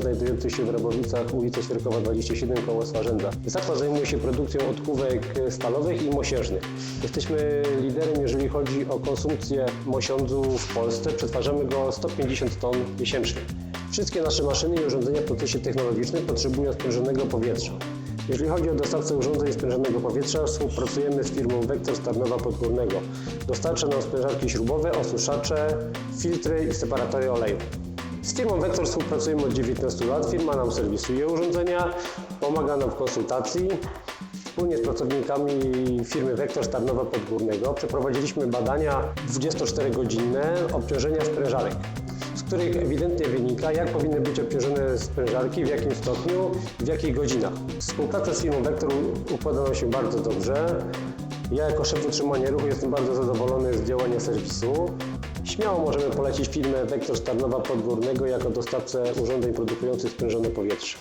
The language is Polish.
znajdujących się w Rabowicach, ulica Świerkowa 27 koło Swarzędza. Zakład zajmuje się produkcją odkówek stalowych i mosiężnych. Jesteśmy liderem, jeżeli chodzi o konsumpcję mosiądzu w Polsce. Przetwarzamy go 150 ton miesięcznie. Wszystkie nasze maszyny i urządzenia w procesie technologicznym potrzebują sprężonego powietrza. Jeżeli chodzi o dostawcę urządzeń sprężonego powietrza, współpracujemy z firmą Vector z Tarnowa Podgórnego. Dostarcza nam sprężarki śrubowe, osuszacze, filtry i separatory oleju. Z firmą Vector współpracujemy od 19 lat. Firma nam serwisuje urządzenia, pomaga nam w konsultacji. Wspólnie z pracownikami firmy Vector z Tarnowa Podgórnego przeprowadziliśmy badania 24-godzinne obciążenia sprężarek z których ewidentnie wynika, jak powinny być obciążone sprężarki, w jakim stopniu, w jakich godzinach. Współpraca z firmą Vector układa nam się bardzo dobrze. Ja jako szef utrzymania ruchu jestem bardzo zadowolony z działania serwisu. Śmiało możemy polecić firmę Vector z Tarnowa Podgórnego jako dostawcę urządzeń produkujących sprężone powietrze.